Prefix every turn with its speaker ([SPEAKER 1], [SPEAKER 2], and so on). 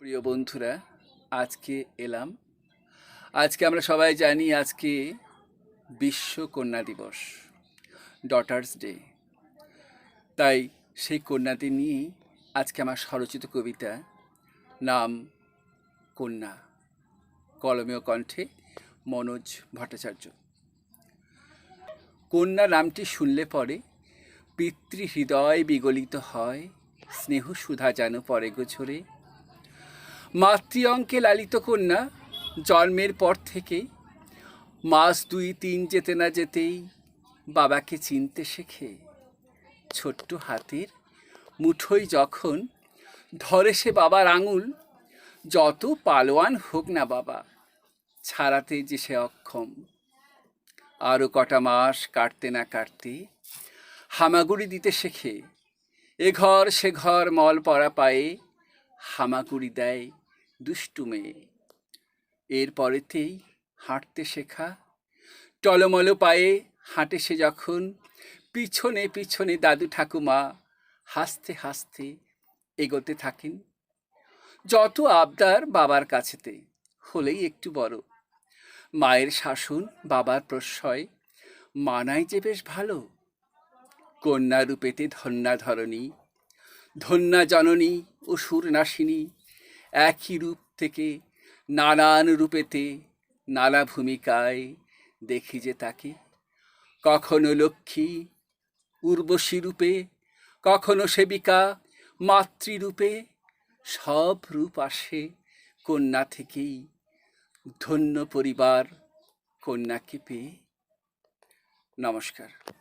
[SPEAKER 1] প্রিয় বন্ধুরা, আজকে এলাম। আজকে আমরা সবাই জানি আজকে বিশ্ব কন্যা দিবস ডটার্স ডে তাই সেই কন্যাদের নিয়েই আজকে আমার স্বরচিত কবিতা নাম কন্যা, কলমীয় কণ্ঠে মনোজ ভট্টাচার্য। কন্যা নামটি শুনলে পরে পিতৃ হৃদয় বিগলিত হয়, স্নেহ সুধা যেন পরে গোছরে মাতৃ অঙ্কে লালিত কন্যা, জন্মের পর থেকে মাস দুই তিন যেতে না যেতেই বাবাকে চিনতে শেখে। ছোট্ট হাতের মুঠোই যখন ধরে সে বাবার আঙুল, যত পালোয়ান হোক না বাবা, ছাড়াতে যে সে অক্ষম। আরও কটা মাস কাটতে না কাটতে হামাগুড়ি দিতে শেখে। এ ঘর সে ঘর মল পড়া পায়ে হামাগুড়ি দেয় দুষ্টু মেয়ে। এর পরেতেই হাঁটতে শেখা। টলমল পায়ে হাঁটে সে যখন। পিছনে পিছনে দাদু ঠাকুমা হাসতে হাসতে এগোতে থাকেন। যত আবদার বাবার কাছেতে, হলেই একটু বড়। মায়ের শাসন বাবার প্রশ্রয়, মানায় যে বেশ ভালো। কন্যা রূপেতে ধন্যা ধরণী, ধন্যা জননী ও সুরনাশিনী একই রূপ থেকে, নানান রূপেতে, নানা ভূমিকায় দেখি যে তাকে। কখনো লক্ষ্মী উর্বশী রূপে, কখনো সেবিকা মাতৃরূপে সব রূপ আসে কন্যা থেকেই, ধন্য পরিবার কন্যাকে পেয়ে। নমস্কার।